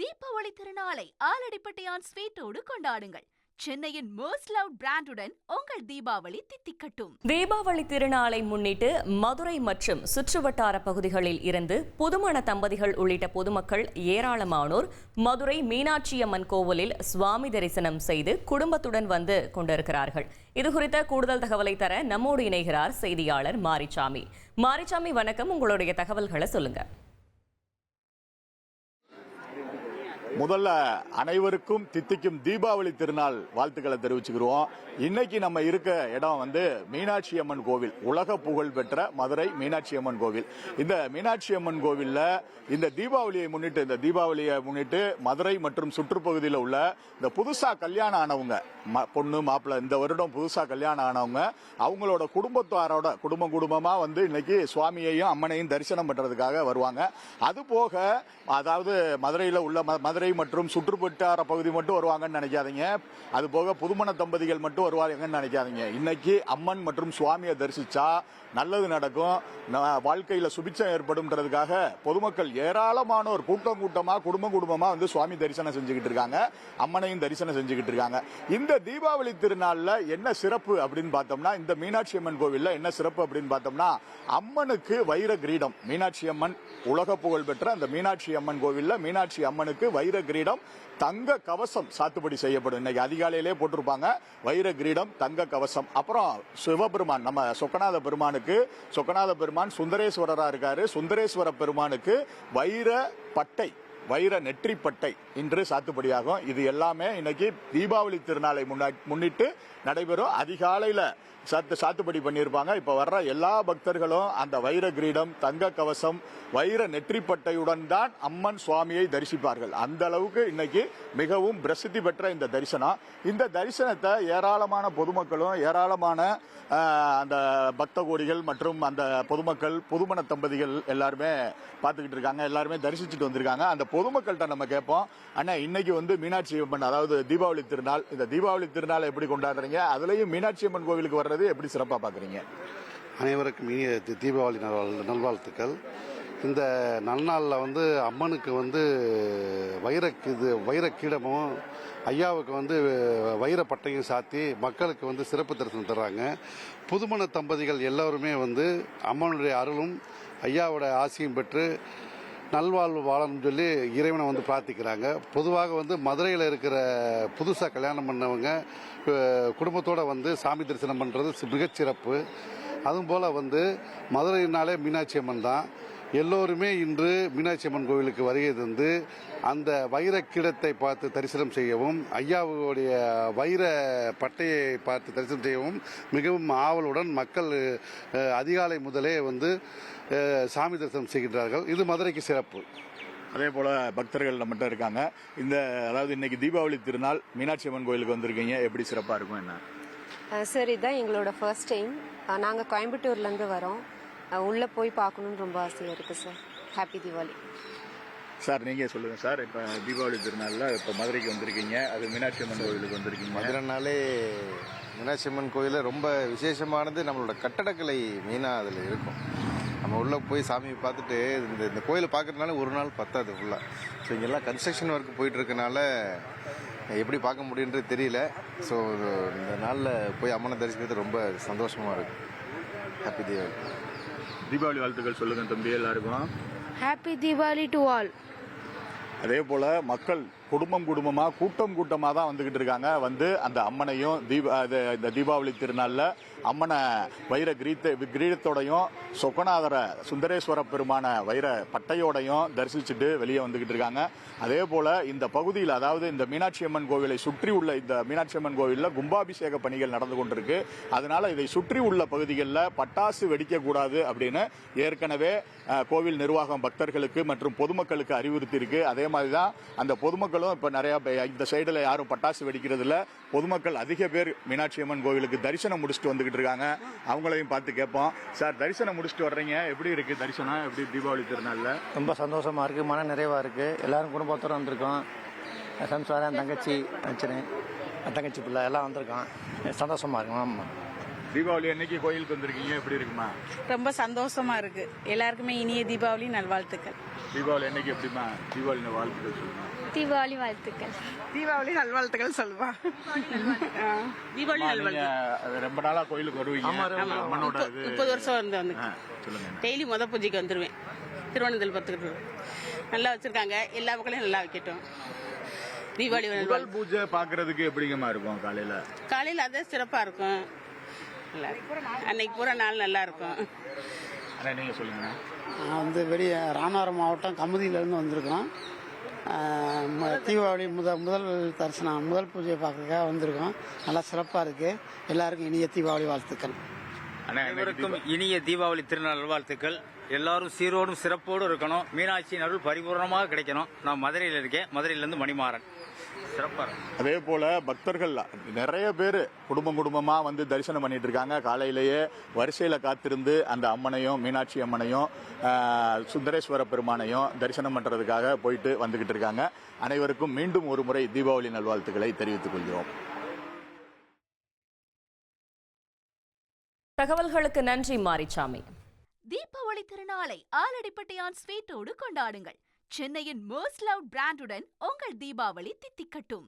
தீபாவளி திருநாளை ஆலடிப்பட்டையான் ஸ்வீட்டோடு கொண்டாடுங்கள். சென்னையின் மோஸ்ட் லவ் பிராண்டுடன் உங்கள் தீபாவளி தித்திக்கட்டும். தீபாவளி திருநாளை முன்னிட்டு மதுரை மற்றும் சுற்றுவட்டார பகுதிகளில் இருந்து புதுமண தம்பதிகள் உள்ளிட்ட பொதுமக்கள் ஏராளமானோர் மதுரை மீனாட்சியம்மன் கோவிலில் சுவாமி தரிசனம் செய்து குடும்பத்துடன் வந்து கொண்டிருக்கிறார்கள். இது குறித்த கூடுதல் தகவலை தர நம்மோடு இணைகிறார் செய்தியாளர் மாரிச்சாமி. மாரிச்சாமி வணக்கம். உங்களுடைய தகவல்களை சொல்லுங்க. முதல்ல அனைவருக்கும் தித்திக்கும் தீபாவளி திருநாள் வாழ்த்துக்களை தெரிவிச்சுக்கிறோம் இன்னைக்கு நம்ம இருக்க இடம் வந்து மீனாட்சி அம்மன் கோவில் உலக புகழ் பெற்ற மதுரை மீனாட்சி அம்மன் கோவில். இந்த மீனாட்சி அம்மன் கோவிலில் இந்த தீபாவளியை முன்னிட்டு இந்த தீபாவளியை முன்னிட்டு மதுரை மற்றும் சுற்றுப்பகுதியில் உள்ள இந்த புதுசாக கல்யாணம் ஆனவங்க ம- பொண்ணு மாப்பிள்ளை இந்த வருடம் புதுசாக கல்யாணம் ஆனவங்க அவங்களோட குடும்பத்தாரோட குடும்பம் குடும்பமாக வந்து இன்னைக்கு சுவாமியையும் அம்மனையும் தரிசனம் பண்ணுறதுக்காக வருவாங்க. அது போக அதாவது மதுரையில் உள்ள மதுரை மதுரை மற்றும் சுற்றுப்பட்டார பகுதி மட்டும் வருவாங்கன்னு நினைக்காதீங்க. அது போக புதுமண தம்பதிகள் மட்டும் வருவாங்கன்னு நினைக்காதீங்க. இன்னைக்கு அம்மன் மற்றும் சுவாமியை தரிசிச்சா நல்லது நடக்கும். ந- வாழ்க்கையில சுபிச்சம் ஏற்படும்ன்றதுக்காக பொதுமக்கள் ஏராளமானோர் கூட்டம் கூட்டமா குடும்பம் குடும்பமா வந்து சுவாமி தரிசனம் செஞ்சுக்கிட்டு இருக்காங்க. அம்மனையும் தரிசனம் செஞ்சுக்கிட்டு இருக்காங்க. இந்த தீபாவளி திருநாள்ல என்ன சிறப்பு அப்படின்னு பார்த்தோம்னா இந்த மீனாட்சி அம்மன் கோவில்ல என்ன சிறப்பு அப்படின்னு பார்த்தோம்னா அம்மனுக்கு வைர கிரீடம். மீனாட்சி அம்மன் உலக புகழ் பெற்ற அந்த மீனாட்சி அம்மன் கோவில்ல மீனாட்சி அம்மனுக்கு வைர கிரீடம் தங்க கவசம் சாத்துப்படி செய்யப்படும். இன்னைக்கு அதிகாலையிலே போட்டிருப்பாங்க. வைர கிரீடம் தங்க கவசம். அப்புறம் சிவபெருமான் நம்ம சொக்கநாத பெருமானுக்கு சொக்கநாத பெருமான் சுந்தரேஸ்வரராக இருக்காரு. சுந்தரேஸ்வர பெருமானுக்கு வைர பட்டை வைர நெற்றிப்பட்டை இன்று சாத்துப்படியாகும் இது எல்லாமே இன்னைக்கு தீபாவளி திருநாளை முன்னா- முன்னிட்டு நடைபெறும். அதிகாலையில் சாத்து சாத்துப்படி பண்ணியிருப்பாங்க. இப்போ வர்ற எல்லா பக்தர்களும் அந்த வைர கிரீடம் தங்க கவசம் வைர நெற்றிப்பட்டையுடன் தான் அம்மன் சுவாமியை தரிசிப்பார்கள். அந்த அளவுக்கு இன்னைக்கு மிகவும் பிரசித்தி பெற்ற இந்த தரிசனம். இந்த தரிசனத்தை ஏராளமான பொதுமக்களும் ஏராளமான அந்த பக்த கோடிகள் மற்றும் அந்த பொதுமக்கள் புதுமண தம்பதிகள் எல்லாருமே பார்த்துக்கிட்டு இருக்காங்க. எல்லாருமே தரிசிச்சுட்டு வந்திருக்காங்க. அந்த பொதுமக்கள்கிட்ட நம்ம கேட்போம். அண்ணா இன்னைக்கு வந்து மீனாட்சி அம்மன் அதாவது தீபாவளி திருநாள் இந்த தீபாவளி திருநாளை எப்படி கொண்டாடுறீங்க? அதுலயும் மீனாட்சி அம்மன் கோவிலுக்கு வர்றது எப்படி சிறப்பாக பார்க்குறீங்க அனைவருக்கும் இனிய தி- தீபாவளி நல்வாழ் நல்வாழ்த்துக்கள். இந்த நன்னாளில் வந்து அம்மனுக்கு வந்து வைர இது வைர கீடமும் ஐயாவுக்கு வந்து வைர பட்டையும் சாத்தி மக்களுக்கு வந்து சிறப்பு தரிசனம் தர்றாங்க. புதுமண தம்பதிகள் எல்லோருமே வந்து அம்மனுடைய அருளும் ஐயாவோட ஆசையும் பெற்று நல்வாழ்வு வாழணும்னு சொல்லி இறைவனை வந்து பிரார்த்திக்கிறாங்க. பொதுவாக வந்து மதுரையில் இருக்கிற புதுசாக கல்யாணம் பண்ணவங்க குடும்பத்தோடு வந்து சாமி தரிசனம் பண்ணுறது மிகச்சிறப்பு. அதுவும் போல் வந்து மதுரையினாலே மீனாட்சி அம்மன் தான். எல்லோருமே இன்று மீனாட்சி அம்மன் கோவிலுக்கு வருகை தந்து அந்த வைர கிடத்தை பார்த்து தரிசனம் செய்யவும் ஐயாவுடைய வைர பட்டையை பார்த்து தரிசனம் செய்யவும் மிகவும் ஆவலுடன் மக்கள் அதிகாலை முதலே வந்து சாமி தரிசனம் செய்கின்றார்கள். இது மதுரைக்கு சிறப்பு. அதே போல பக்தர்கள் நம்மகிட்ட இருக்காங்க. இந்த அதாவது இன்னைக்கு தீபாவளி திருநாள் மீனாட்சி அம்மன் கோயிலுக்கு வந்திருக்கீங்க. எப்படி சிறப்பா இருக்கும் என்ன? சார் இதுதான் எங்களோட ஃபர்ஸ்ட் டைம் நாங்கள் கோயம்புத்தூர்லேருந்து வரோம். உள்ள போய் பார்க்கணுன்னு ரொம்ப ஆசையாக இருக்குது சார் ஹாப்பி தீபாவளி சார் நீங்க சொல்லுங்க சார். இப்ப தீபாவளி திருநாள்ல இப்ப மதுரைக்கு வந்திருக்கீங்க. அது மீனாட்சி அம்மன் கோவிலுக்கு வந்திருக்கீங்க. மதுரைனாலே மீனாட்சி அம்மன் கோயிலில் ரொம்ப விசேஷமானது நம்மளோட கட்டடக்கலை மெயினாக அதில் இருக்கும். நம்ம உள்ளே போய் சாமியை பார்த்துட்டு இந்த இந்த கோயிலை பார்க்கறதுனால ஒரு நாள் பத்தாது ஃபுல்லாக ஸோ இங்கெல்லாம் கன்ஸ்ட்ரக்ஷன் ஒர்க் போயிட்டு இருக்கனால எப்படி பார்க்க முடியுன்றது தெரியல. ஸோ இந்த நாளில் போய் அம்மனை தரிசிக்கிறது ரொம்ப சந்தோஷமாக இருக்கு. ஹாப்பி தீபாவளி தீபாவளி வாழ்த்துக்கள் சொல்லுங்க தம்பி எல்லாருக்கும் Happy Diwali to all. அதே போல மக்கள் குடும்பம் குடும்பமாக கூட்டம் கூட்டமாக தான் வந்துகிட்டு இருக்காங்க. வந்து அந்த அம்மனையும் தீப இந்த தீபாவளி திருநாளில் அம்மனை வைர கிரீத்த கிரீடத்தோடையும் சொக்கநாதர சுந்தரேஸ்வர பெருமான வைர பட்டையோடையும் தரிசிச்சுட்டு வெளியே வந்துகிட்டு இருக்காங்க. அதே போல் இந்த பகுதியில் அதாவது இந்த மீனாட்சி அம்மன் கோவிலை சுற்றி உள்ள இந்த மீனாட்சி அம்மன் கோவிலில் கும்பாபிஷேக பணிகள் நடந்து கொண்டிருக்கு. அதனால் இதை சுற்றி உள்ள பகுதிகளில் பட்டாசு வெடிக்கக்கூடாது அப்படின்னு ஏற்கனவே கோவில் நிர்வாகம் பக்தர்களுக்கு மற்றும் பொதுமக்களுக்கு அறிவுறுத்தி இருக்கு அதே மாதிரி தான் அந்த பொதுமக்கள் பொதுமக்களும் இப்போ நிறையா இந்த சைடில் யாரும் பட்டாசு வெடிக்கிறதில்ல. பொதுமக்கள் அதிக பேர் மீனாட்சி அம்மன் கோவிலுக்கு தரிசனம் முடிச்சுட்டு வந்துக்கிட்டு இருக்காங்க. அவங்களையும் பார்த்து கேட்போம். சார் தரிசனம் முடிச்சுட்டு வர்றீங்க. எப்படி இருக்குது தரிசனம்? எப்படி தீபாவளி திருநாளில்? ரொம்ப சந்தோஷமாக இருக்குது மன நிறைவாக இருக்குது எல்லோரும் குடும்பத்தோடு வந்திருக்கோம். சம்சாரம் என் தங்கச்சி வச்சுனேன் தங்கச்சி பிள்ளை எல்லாம் வந்திருக்கோம் சந்தோஷமாக இருக்கும் ஆமாம் தீபாவளி அன்னைக்கு கோயிலுக்கு வந்திருக்கீங்க எப்படி இருக்குமா? ரொம்ப சந்தோஷமா இருக்கு. எல்லாருக்குமே இனிய தீபாவளி நல்வாழ்த்துக்கள். தீபாவளி அன்னைக்கு எப்படிமா தீபாவளி வாழ்த்துக்கள் சொல்லுங்க தீபாவளி வாழ்த்துக்கள். தீபாவளி நல்வாழ்த்துக்கள் சொல்லுவா தீபாவளி நீங்க ரொம்ப நாளா கோயிலுக்கு வருவீங்க. அம்மனோட இது. முப்பது வருஷம் இருந்து வந்து. சொல்லுங்க. டெய்லி முத பூஜைக்கு வந்துருவேன். திருவண்ணாமலை பத்துக்கிட்டு நல்லா வச்சிருக்காங்க. எல்லா மக்களையும் நல்லா வைக்கட்டும். தீபாவளி முதல் நல்வாழ்த்து பூஜை பாக்குறதுக்கு எப்படிங்கம்மா இருக்கும் காலையில? காலையில் அதே சிறப்பா இருக்கும். நல்லா அன்னைக்கு பூரா நாள் நல்லா இருக்கும். அண்ணா நீங்க சொல்லுங்க நான் வந்து வெளியே ராமநாதபுரம் மாவட்டம் கமுதியிலேருந்து வந்திருக்கோம் ம- தீபாவளி முதல் முதல் தரிசனம் முதல் பூஜையை பார்க்கறதுக்காக வந்திருக்கோம். நல்லா சிறப்பாக இருக்குது எல்லாருக்கும் இனிய தீபாவளி வாழ்த்துக்கள். அனைவருக்கும் இனிய தீபாவளி திருநாள் வாழ்த்துக்கள் எல்லாரும் சீரோடும் சிறப்போடும் இருக்கணும். மீனாட்சி அருள் பரிபூர்ணமாக கிடைக்கணும். நான் மதுரையில் இருக்கேன். மதுரையிலேருந்து மணிமாறன். சிறப்பாக அதே போல பக்தர்கள் நிறைய பேர் குடும்பம் குடும்பமா வந்து தரிசனம் பண்ணிட்டு இருக்காங்க. காலையிலேயே வரிசையில காத்திருந்து அந்த அம்மனையும் மீனாட்சி அம்மனையும் சுந்தரேஸ்வர பெருமானையும் தரிசனம் பண்றதுக்காக போயிட்டு வந்துகிட்டு இருக்காங்க. அனைவருக்கும் மீண்டும் ஒரு முறை தீபாவளி நல்வாழ்த்துக்களை தெரிவித்துக் கொள்கிறோம். தகவல்களுக்கு நன்றி மாரிச்சாமி. தீபாவளி திருநாளை ஆலடிப்பட்டியான் ஸ்வீட்டோடு கொண்டாடுங்கள். சென்னையின் மோஸ்ட் லவ் பிராண்டுடன் உங்கள் தீபாவளி தித்திக்கட்டும்.